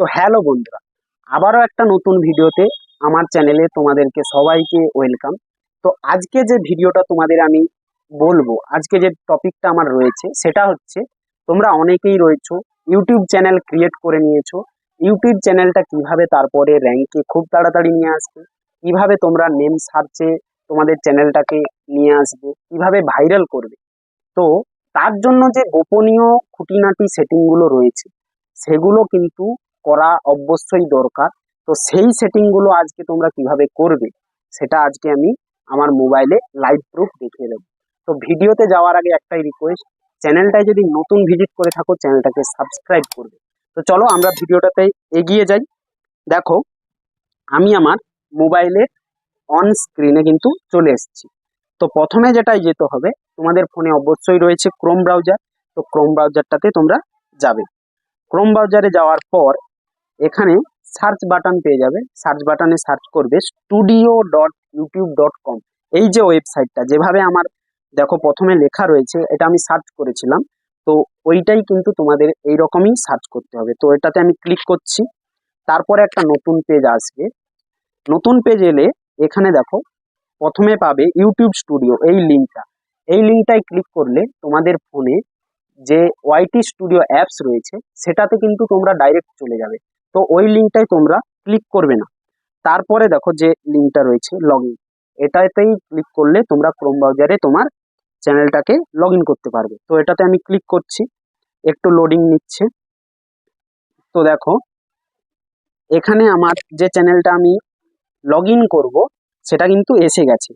তো হ্যালো বন্ধুরা, আবারও একটা নতুন ভিডিওতে আমার চ্যানেলে তোমাদেরকে সবাইকে ওয়েলকাম। তো আজকে যে ভিডিওটা তোমাদের আমি বলব, আজকে যে টপিকটা আমার রয়েছে সেটা হচ্ছে, তোমরা অনেকেই রয়েছো, ইউটিউব চ্যানেল ক্রিয়েট করে নিয়েছো, ইউটিউব চ্যানেলটা কীভাবে তারপরে র্যাঙ্কে খুব তাড়াতাড়ি নিয়ে আসবে, কীভাবে তোমরা নেম সার্চে তোমাদের চ্যানেলটাকে নিয়ে আসবে, কীভাবে ভাইরাল করবে। তো তার জন্য যে গোপনীয় খুঁটিনাটি সেটিংগুলো রয়েছে, সেগুলো কিন্তু করা অবশ্যই দরকার। তো সেই সেটিংগুলো আজকে তোমরা কীভাবে করবে, সেটা আজকে আমি আমার মোবাইলে লাইভ প্রুফ দেখিয়ে দেবো। তো ভিডিওতে যাওয়ার আগে একটাই রিকোয়েস্ট চ্যানেলটায় যদি নতুন ভিজিট করে থাকো চ্যানেলটাকে সাবস্ক্রাইব করবে। তো চলো আমরা ভিডিওটাতে এগিয়ে যাই। দেখো, আমি আমার মোবাইলে অন স্ক্রিনে কিন্তু চলে এসেছি। তো প্রথমে যেটাই যেতে হবে, তোমাদের ফোনে অবশ্যই রয়েছে ক্রোম ব্রাউজার তো ক্রোম ব্রাউজারটাতে তোমরা যাবে। ক্রোম ব্রাউজারে যাওয়ার পর এখানে সার্চ বাটন পেয়ে যাবে। সার্চ বাটনে সার্চ করবে studio dot YouTube dot com এই যে ওয়েবসাইটটা যেভাবে আমার দেখো প্রথমে লেখা রয়েছে, এটা আমি সার্চ করেছিলাম। তো ওইটাই কিন্তু তোমাদের এই রকমই সার্চ করতে হবে। তো এটাতে আমি ক্লিক করছি। তারপরে একটা নতুন পেজ আসবে। নতুন পেজ এলে এখানে দেখো, প্রথমে পাবে ইউটিউব স্টুডিও এই লিঙ্কটা। এই লিঙ্কটায় ক্লিক করলে তোমাদের ফোনে যে ওয়াইটি স্টুডিও অ্যাপস রয়েছে, সেটাতে কিন্তু তোমরা ডাইরেক্ট চলে যাবে। তো ওই লিঙ্কটাই তোমরা ক্লিক করবে না। তারপরে দেখো যে লিঙ্কটা রয়েছে লগ ইন এটাতেই ক্লিক করলে তোমরা ক্রোম ব্রাউজারে তোমার চ্যানেলটাকে লগ করতে পারবে। তো এটাতে আমি ক্লিক করছি। একটু লোডিং নিচ্ছে। তো দেখো, এখানে আমার যে চ্যানেলটা আমি লগ ইন করব, সেটা কিন্তু এসে গেছে।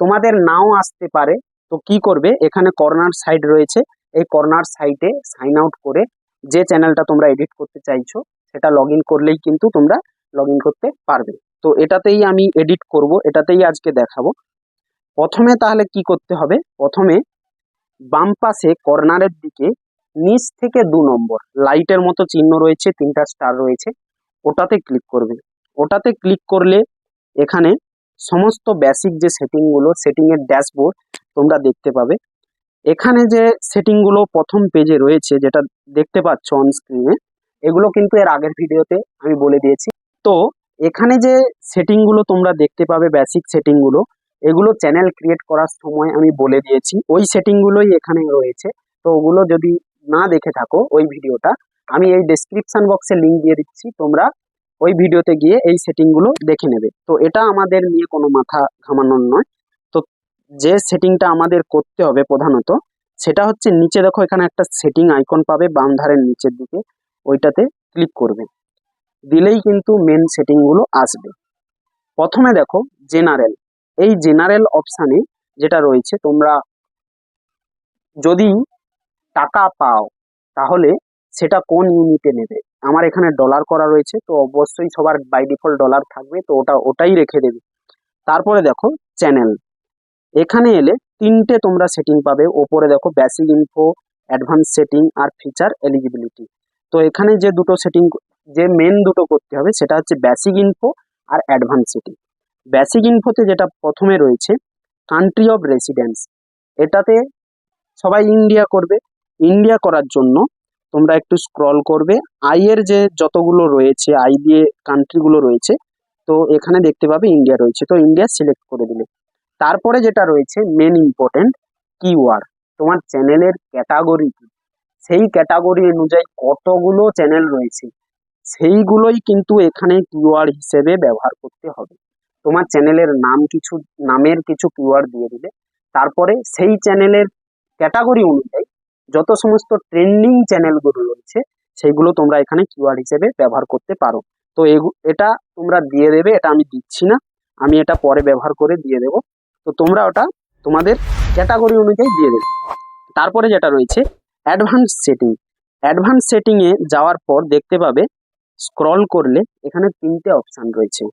তোমাদের নাও আসতে পারে। তো কি করবে? এখানে কর্নার সাইড রয়েছে। এই কর্নার সাইটে সাইন আউট করে যে চ্যানেলটা তোমরা এডিট করতে চাইছো সেটা লগ করলেই কিন্তু তোমরা লগ করতে পারবে। তো এটাতেই আমি এডিট করব, এটাতেই আজকে দেখাবো। প্রথমে তাহলে কি করতে হবে? প্রথমে বাম পাশে কর্নারের দিকে নিচ থেকে দু নম্বর লাইটের মতো চিহ্ন রয়েছে, তিনটা স্টার রয়েছে, ওটাতে ক্লিক করবে। ওটাতে ক্লিক করলে এখানে সমস্ত বেসিক যে সেটিংগুলো সেটিংয়ের ড্যাশবোর্ড তোমরা দেখতে পাবে। এখানে যে সেটিংগুলো প্রথম পেজে রয়েছে, যেটা দেখতে পাচ্ছ অন স্ক্রিনে এগুলো কিন্তু এর আগের ভিডিওতে আমি বলে দিয়েছি। তো, এখানে যে সেটিংগুলো তোমরা দেখতে পাবে বেসিক সেটিংগুলো এগুলো চ্যানেল ক্রিয়েট করার সময় আমি বলে দিয়েছি। ওই সেটিংগুলোই এখানে রয়েছে। তো ওগুলো যদি না দেখে থাকো ওই ভিডিওটা আমি এই ডেসক্রিপশন বক্সে লিঙ্ক দিয়ে দিচ্ছি। তোমরা ওই ভিডিওতে গিয়ে এই সেটিংগুলো দেখে নেবে। তো এটা আমাদের নিয়ে কোনো মাথা ঘামানোর নয়। তো যে সেটিংটা আমাদের করতে হবে প্রধানত, সেটা হচ্ছে নিচে দেখো এখানে একটা সেটিং আইকন পাবে, বাম ধারের নিচের দিকে। ওইটাতে ক্লিক করবে। দিলেই কিন্তু মেন সেটিংগুলো আসবে। প্রথমে দেখো জেনারেল এই জেনারেল অপশানে যেটা রয়েছে, তোমরা যদি টাকা পাও, তাহলে সেটা কোন ইউনিটে নেবে? আমার এখানে ডলার করা রয়েছে, তো অবশ্যই সবার বাই ডিফল্ট ডলার থাকবে, তো ওটা, ওটাই রেখে দেবে। তারপরে দেখো চ্যানেল এখানে এলে তিনটে তোমরা সেটিং পাবে। ওপরে দেখো বেসিক ইনফো অ্যাডভান্স সেটিং আর ফিচার এলিজিবিলিটি তো এখানে যে দুটো সেটিং যে মেন দুটো করতে হবে সেটা হচ্ছে বেসিক ইনফো আর অ্যাডভান্স সেটিং বেসিক ইনফোতে যেটা প্রথমে রয়েছে কান্ট্রি অফ রেসিডেন্স এটাতে সবাই ইন্ডিয়া করবে। ইন্ডিয়া করার জন্য তোমরা একটু স্ক্রল করবে। আইয়ের যে যতগুলো রয়েছে আই দিয়ে কান্ট্রিগুলো রয়েছে, তো এখানে দেখতে পাবে ইন্ডিয়া রয়েছে। তো ইন্ডিয়া সিলেক্ট করে দিলে। তারপরে যেটা রয়েছে মেন ইম্পর্টেন্ট কিওয়ার্ড তোমার চ্যানেলের ক্যাটাগরি কি? সেই ক্যাটাগরি অনুযায়ী কতগুলো চ্যানেল রয়েছে, সেইগুলোই কিন্তু এখানে কিওয়ার্ড হিসেবে ব্যবহার করতে হবে। তোমার চ্যানেলের নাম কিছু, নামের কিছু কিওয়ার্ড দিয়ে দিলে, তারপরে সেই চ্যানেলের ক্যাটাগরি অনুযায়ী যত সমস্ত ট্রেন্ডিং চ্যানেলগুলো রয়েছে, সেইগুলো তোমরা এখানে কিওয়ার্ড হিসেবে ব্যবহার করতে পারো। তো এটা তোমরা দিয়ে দেবে, এটা আমি দিচ্ছি না, আমি এটা পরে ব্যবহার করে দিয়ে দেবো। তো তোমরা ওটা তোমাদের ক্যাটাগরি অনুযায়ী দিয়ে দেবে। তারপরে যেটা রয়েছে অ্যাডভান্স সেটিং। অ্যাডভান্স সেটিংয়ে যাওয়ার পর দেখতে পাবে, স্ক্রল করলে এখানে তিনটে অপশান রয়েছে।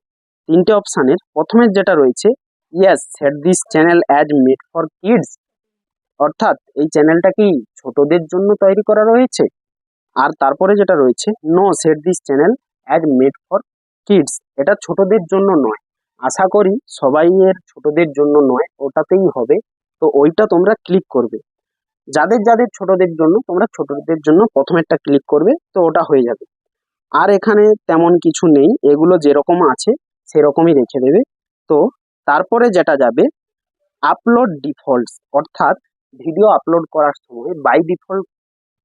তিনটে অপশানের প্রথমে যেটা রয়েছে yes set this channel as made for kids অর্থাৎ এই চ্যানেলটা কি ছোটদের জন্য তৈরি করা রয়েছে? আর তারপরে যেটা রয়েছে no set this channel as made for kids এটা ছোটদের জন্য নয়। আশা করি সবাই এর ছোটদের জন্য নয়, ওটাতেই হবে। তো ওইটা তোমরা ক্লিক করবে। যাদের যাদের ছোটদের জন্য, তোমরা ছোটদের জন্য প্রথমেরটা ক্লিক করবে, তো ওটা হয়ে যাবে। আর এখানে তেমন কিছু নেই, এগুলো যেরকম আছে, সেরকমই রেখে দেবে। তো তারপরে যেটা যাবে আপলোড ডিফল্টস অর্থাৎ ভিডিও আপলোড করার সময় বাই ডিফল্ট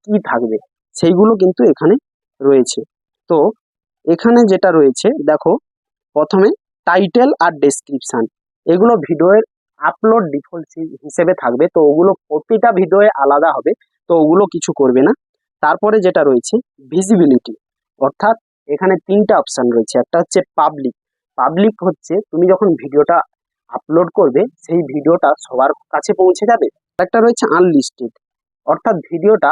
কি থাকবে, সেইগুলো কিন্তু এখানে রয়েছে। তো এখানে যেটা রয়েছে, দেখো, প্রথমে টাইটেল আর ডেসক্রিপশন এগুলো ভিডিওর আপলোড ডিফল্ট হিসেবে থাকবে। তো ওগুলো প্রতিটা ভিডিওয়ে আলাদা হবে। তো ওগুলো কিছু করবে না। তারপরে যেটা রয়েছে ভিজিবিলিটি অর্থাৎ এখানে তিনটা অপশান রয়েছে। একটা হচ্ছে পাবলিক পাবলিক হচ্ছে তুমি যখন ভিডিওটা আপলোড করবে, সেই ভিডিওটা সবার কাছে পৌঁছে যাবে। একটা রয়েছে আনলিস্টেড অর্থাৎ ভিডিওটা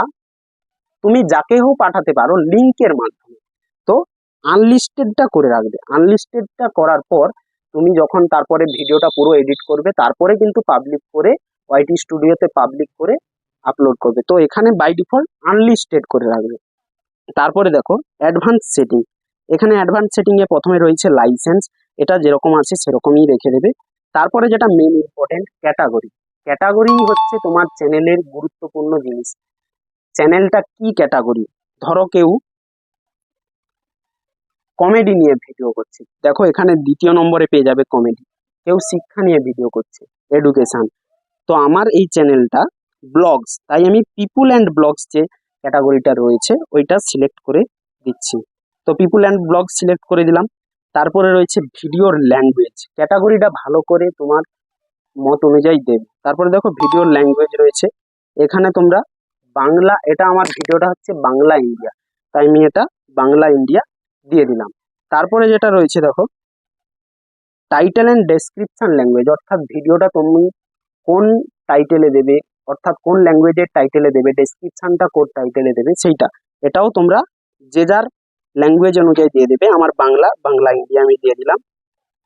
তুমি যাকে হোক পাঠাতে পারো লিঙ্কের মাধ্যমে। তো আনলিস্টেডটা করে রাখবে। আনলিস্টেডটা করার পর তুমি যখন তারপরে ভিডিওটা পুরো এডিট করবে, তারপরে কিন্তু পাবলিক করে ওয়াইটি স্টুডিওতে পাবলিক করে আপলোড করবে। তো এখানে বাই ডিফল্ট আনলিস্টেড করে রাখবে। তারপরে দেখো অ্যাডভান্স সেটিং এখানে অ্যাডভান্স সেটিংয়ে প্রথমে রয়েছে লাইসেন্স এটা যেরকম আছে সেরকমই রেখে দেবে। তারপরে যেটা মেন ইম্পর্টেন্ট ক্যাটাগরি ক্যাটাগরি হচ্ছে তোমার চ্যানেলের গুরুত্বপূর্ণ জিনিস। চ্যানেলটা কি ক্যাটাগরি ধরো কেউ কমেডি নিয়ে ভিডিও করছে। দেখো, এখানে দ্বিতীয় নম্বরে পেয়ে যাবে কমেডি কেউ শিক্ষা নিয়ে ভিডিও করছে এডুকেশন তো আমার এই চ্যানেলটা ব্লগস তাই আমি পিপুল অ্যান্ড ব্লগস যে ক্যাটাগরিটা রয়েছে, ওইটা সিলেক্ট করে দিচ্ছি। তো পিপুল অ্যান্ড ব্লগ সিলেক্ট করে দিলাম। তারপরে রয়েছে ভিডিওর ল্যাঙ্গুয়েজ ক্যাটাগরিটা ভালো করে তোমার মত অনুযায়ী দেবে। তারপরে দেখো ভিডিওর ল্যাঙ্গুয়েজ রয়েছে। এখানে তোমরা বাংলা, এটা আমার ভিডিওটা হচ্ছে বাংলা ইন্ডিয়া তাই আমি এটা বাংলা ইন্ডিয়া দিয়ে দিলাম। তারপরে যেটা রয়েছে দেখো টাইটেল অ্যান্ড ডেসক্রিপশন ল্যাঙ্গুয়েজ অর্থাৎ ভিডিওটা তুমি কোন টাইটেলে দেবে, অর্থাৎ কোন ল্যাঙ্গুয়েজের টাইটেলে দেবে ডেসক্রিপশনটা কোন টাইটেলে দেবে, সেইটা। এটাও তোমরা যে যার ল্যাঙ্গুয়েজ অনুযায়ী দিয়ে দেবে, আমার বাংলা বাংলা, ইন্ডিয়া আমি দিয়ে দিলাম।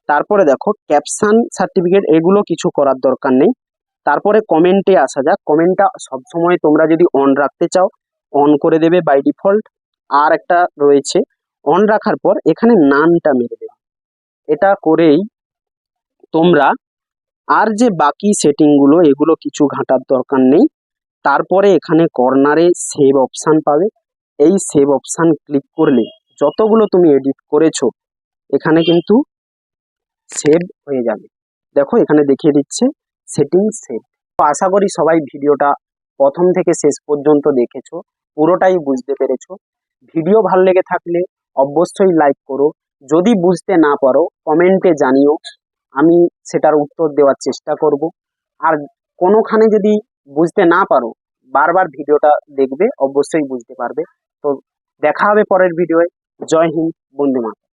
তারপরে দেখো ক্যাপশন সার্টিফিকেট এগুলো কিছু করার দরকার নেই। তারপরে কমেন্টে আসা যাক। কমেন্টটা সবসময় তোমরা যদি অন রাখতে চাও অন করে দেবে বাই ডিফল্ট আর একটা রয়েছে অন রাখার পর এখানে নানটা মেরে দেবে। এটা করেই তোমরা আর যে বাকি সেটিংগুলো এগুলো কিছু ঘাঁটার দরকার নেই। তারপরে এখানে কর্নারে সেভ অপশান পাবে। এই সেভ অপশান ক্লিক করলে যতগুলো তুমি এডিট করেছ, এখানে কিন্তু সেভ হয়ে যাবে। দেখো, এখানে দেখিয়ে দিচ্ছে সেটিং সেভ তো আশা করি সবাই ভিডিওটা প্রথম থেকে শেষ পর্যন্ত দেখেছ, পুরোটাই বুঝতে পেরেছ। ভিডিও ভালো লেগে থাকলে অবশ্যই লাইক করো। যদি বুঝতে না পারো কমেন্টে জানিও। আমি সেটার উত্তর দেওয়ার চেষ্টা করব। আর কোনোখানে যদি বুঝতে না পারো, বারবার ভিডিওটা দেখবে, অবশ্যই বুঝতে পারবে। তো দেখা হবে পরের ভিডিওয়ে জয় হিন্দ মাতরম